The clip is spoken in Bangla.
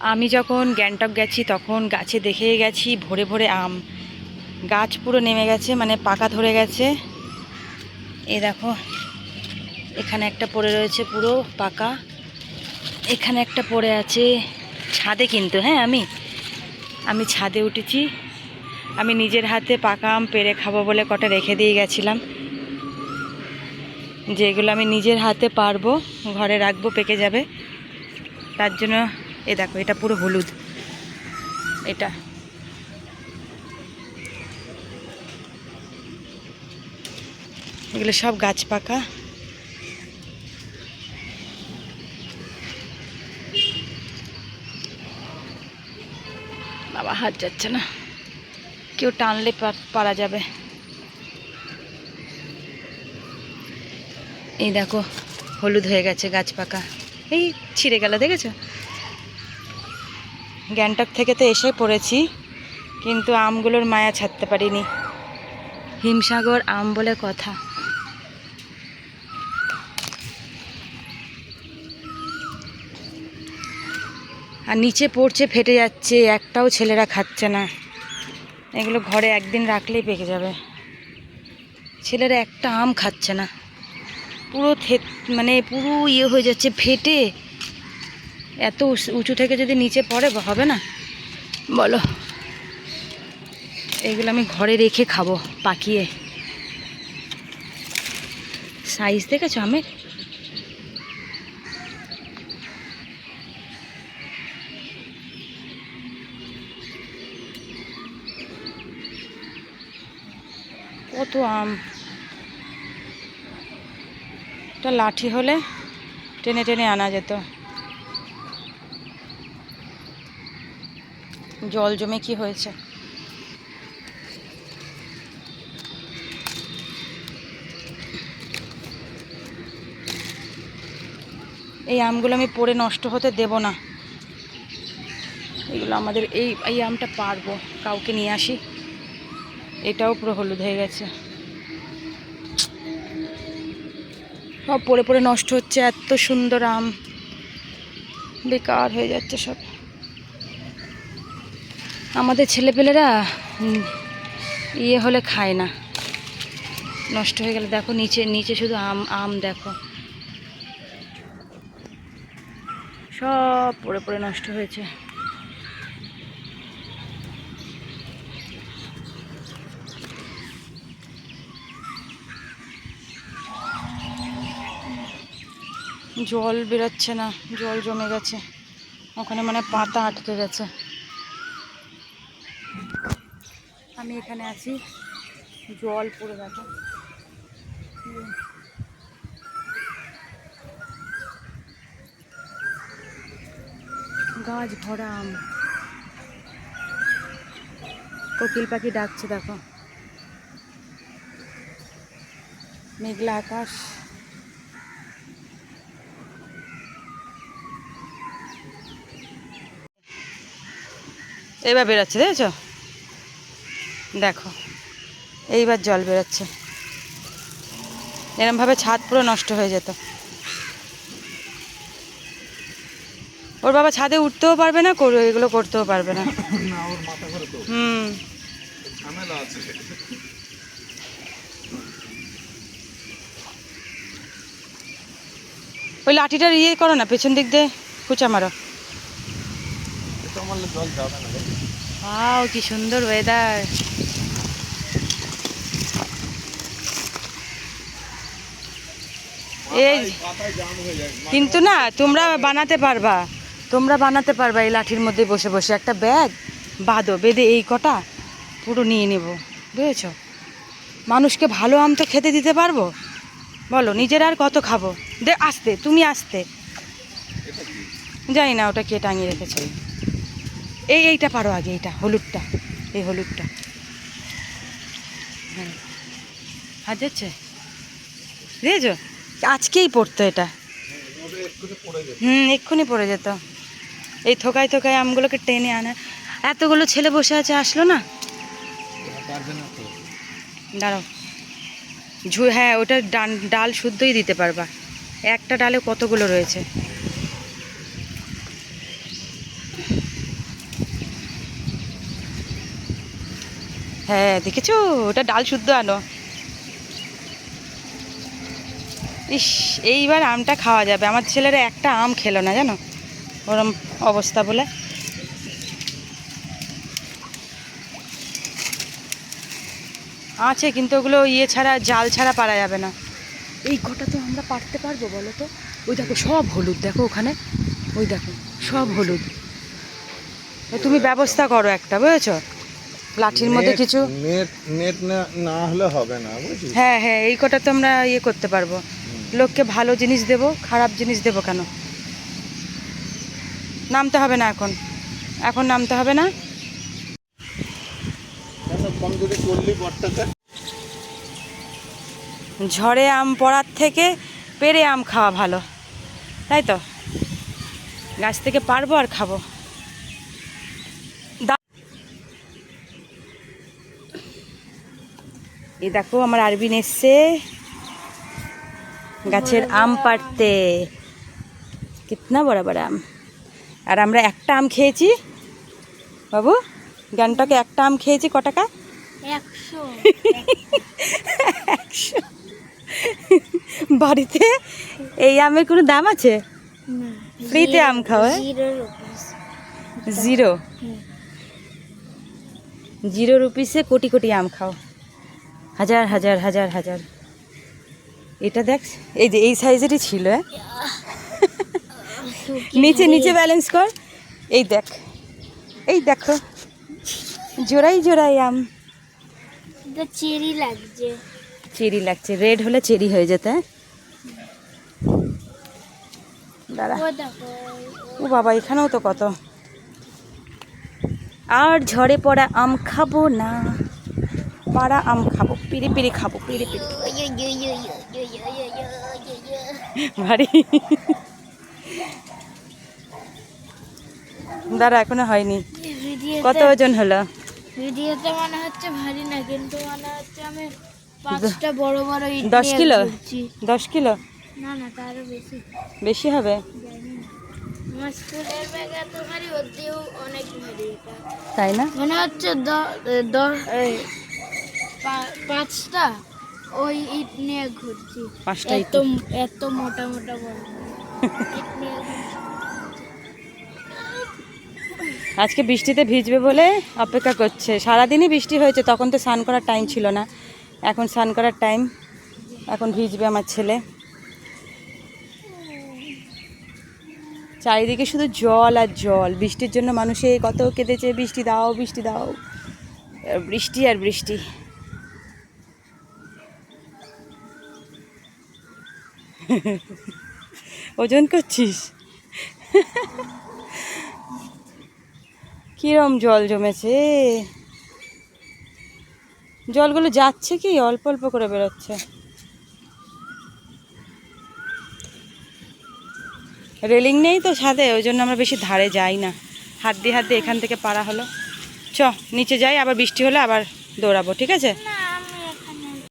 আমি যখন গ্যাংটক গেছি, তখন গাছে দেখে গেছি ভরে ভরে আম। গাছ পুরো নেমে গেছে মানে পাকা ধরে গেছে। এই দেখো, এখানে একটা পড়ে রয়েছে পুরো পাকা। এখানে একটা পড়ে আছে ছাদে কিন্তু হ্যাঁ আমি? আমি ছাদে উঠেছি। আমি নিজের হাতে পাকা আম পেরে খাব বলে কটা রেখে দিয়ে গেছিলাম। যেগুলো আমি নিজের হাতে পারব, ঘরে রাখব, পেকে যাবে। তার জন্য এ দেখো, এটা পুরো হলুদ। এটা। এগুলো সব গাছ পাকা। বাবা, হাত যাচ্ছে না। কেউ টানলে পারা যাবে। এই দেখো, হলুদ হয়ে গেছে, গাছ পাকা। এই ছিঁড়ে গেল, দেখেছ? গ্যাংটক থেকে তো এসে পড়েছি, কিন্তু আমগুলোর মায়া ছাড়তে পারিনি। হিমসাগর আম বলে কথা। আর নিচে পড়ছে, ফেটে যাচ্ছে, একটাও ছেলেরা খাচ্ছে না। এগুলো ঘরে একদিন রাখলেই পেকে যাবে। ছেলেরা একটা আম খাচ্ছে না। পুরো মানে পুরো ইয়ে হয়ে যাচ্ছে, ফেটে। এত উঁচু থেকে যদি নিচে পড়ে হবে না? বলো। এগুলো আমি ঘরে রেখে খাব, পাকিয়ে। সাইজ দেখেছ আমের? কত আম। একটা লাঠি হলে টেনে টেনে আনা যেত। জল জমে কি হয়েছে? এই আমগুলো আমি পরে নষ্ট হতে দেব না। এগুলো আমাদের এই এই আমটা পারব, কাউকে নিয়ে আসি। এটাও পুরো হলুদ হয়ে গেছে। সব পড়ে পড়ে নষ্ট হচ্ছে, এত সুন্দর আম। বেকার হয়ে যাচ্ছে সব। আমাদের ছেলেপেলেরা ইয়ে হলে খায় না। নষ্ট হয়ে গেলে দেখো নিচে নিচে শুধু আম আম দেখো। সব পড়ে পড়ে নষ্ট হয়েছে। জল বেরোচ্ছে না, জল জমে গেছে। ওখানে মানে পাতা আটকে গেছে। আমি এখানে আছি। জল পড়ে দেখো। গাছ ভরা আম। কোকিল পাখি ডাকছে, দেখো। মেঘলা আকাশ। এবার বেরোচ্ছে, দেখেছ? দেখো এইবার জল বেরোচ্ছে। এরমভাবে ছাদ পুরো নষ্ট হয়ে যেত। ওর বাবা ছাদে উঠতেও পারবে না করে এগুলো করতেও পারবে না। হুম। ওই লাঠিটার ইয়ে করো না পেছন দিক দিয়ে কুচা মারো। জল যাবে না আও কি সুন্দর ওয়েদার এই কিন্তু না তোমরা বানাতে পারবা। তোমরা বানাতে পারবা এই লাঠির মধ্যে বসে বসে। একটা ব্যাগ বাঁধো বেঁধে এই কটা পুরো নিয়ে নেব। বুঝেছ? মানুষকে ভালো আম তো খেতে দিতে পারব? বলো নিজের আর কত খাব? দে আসতে তুমি আসতে। জানি না ওটা কে টাঙিয়ে রেখেছে। এই এইটা পারো আগে, এইটা, হলুদটা, এই হলুদটা। হ্যাঁ। হাত যাচ্ছে আজকেই পড়তো এটা। হুম, এক্ষুনি পড়ে যেত। এই থোকায় থোকায় আমগুলোকে টেনে আনা। এতগুলো ছেলে বসে আছে, আসলো না? দাঁড়াও। ঝু হ্যাঁ ওটা ডাল শুদ্ধই দিতে পারবা। একটা ডালে কতগুলো রয়েছে? হ্যাঁ দেখেছ? ওটা ডাল শুদ্ধ আনো। ইস, এইবার আমটা খাওয়া যাবে। আমার ছেলেরা একটা আম খেলো না, জানো? ওরম অবস্থা বলে। আছে, কিন্তু ওগুলো ইয়ে ছাড়া, জাল ছাড়া পারা যাবে না। এই কটা তো আমরা পারতে পারব, বলো তো? ওই দেখো, সব হলুদ। দেখো ওখানে। ওই দেখো, সব হলুদ। তুমি ব্যবস্থা করো একটা, বুঝেছ? লাঠির মধ্যে কিছু? নেট নেট না না হলে হবে না বুঝছিস হ্যাঁ হ্যাঁ এই কটা তো আমরা ইয়ে করতে পারব। লোককে ভালো জিনিস দেবো খারাপ জিনিস দেবো কেন? নামতে হবে না এখন। এখন নামতে হবে না। ঝড়ে আম পড়ার থেকে পেরে আম খাওয়া ভালো। তাই তো? গাছ থেকে পারব আর খাব। এই দেখো আমার আরবিন এসছে। গাছের আম পাড়তে। কিতনা বড় বড় আম। আর আমরা একটা আম খেয়েছি। বাবু গানটাকে একটা আম খেয়েছি ক টাকা? একশো। একশো। বাড়িতে এই আমের কোনো দাম আছে? ফ্রিতে আম খাওয়া zero zero? Zero রুপিসে crore crore আম খাও। হাজার হাজার হাজার হাজার। এটা দেখ এই যে এই সাইজেরই ছিল হ্যাঁ? নিচে নিচে ব্যালেন্স কর। এই দেখ এই দেখো জোড়াই জোড়াই আম। চেরি লাগছে। চেরি লাগছে রেড হলে চেরি হয়ে যেত হ্যাঁ? ও ও বাবা এখানেও তো কত। আর ঝড়ে পড়া আম খাব না। পাড়া আম খাব পিড়ি পিড়ি খাব পিড়ি পিড়ি। ভারী। দাঁড়া এখনও হয়নি। কত ওজন হলো? ভিডিওতে মনে হচ্ছে ভারী না কিন্তু মনে হচ্ছে আমি পাঁচটা বড় বড় ইট দশ কিলো? দশ কিলো? না না তারও বেশি। বেশি হবে? আমার স্কুলের ব্যাগ এত ভারী ওর অনেক ভারী তাই না? মনে হচ্ছে দশ পাঁচটা ওই ইট নিয়ে ঘুরছি। পাঁচটা এত এত মোটা মোটা ঘুরছি। আজকে বৃষ্টিতে ভিজবে বলে অপেক্ষা করছে। সারাদিনই বৃষ্টি হয়েছে তখন তো স্নান করার টাইম ছিল না। এখন স্নান করার টাইম এখন ভিজবে আমার ছেলে। চারিদিকে শুধু জল আর জল। বৃষ্টির জন্য মানুষে কত কেঁদেছে বৃষ্টি দাও বৃষ্টি দাও। বৃষ্টি আর বৃষ্টি। ওজন করছিস? কিরম জল জমেছে? জলগুলো যাচ্ছে কি? অল্প অল্প করে বেরোচ্ছে। রেলিং নেই তো ছাদে, ওই জন্য আমরা বেশি ধারে যাই না। হাত দিয়ে হাত দিয়ে এখান থেকে পারা হলো। চ, নিচে যাই, আবার বৃষ্টি হলে আবার দৌড়াবো, ঠিক আছে?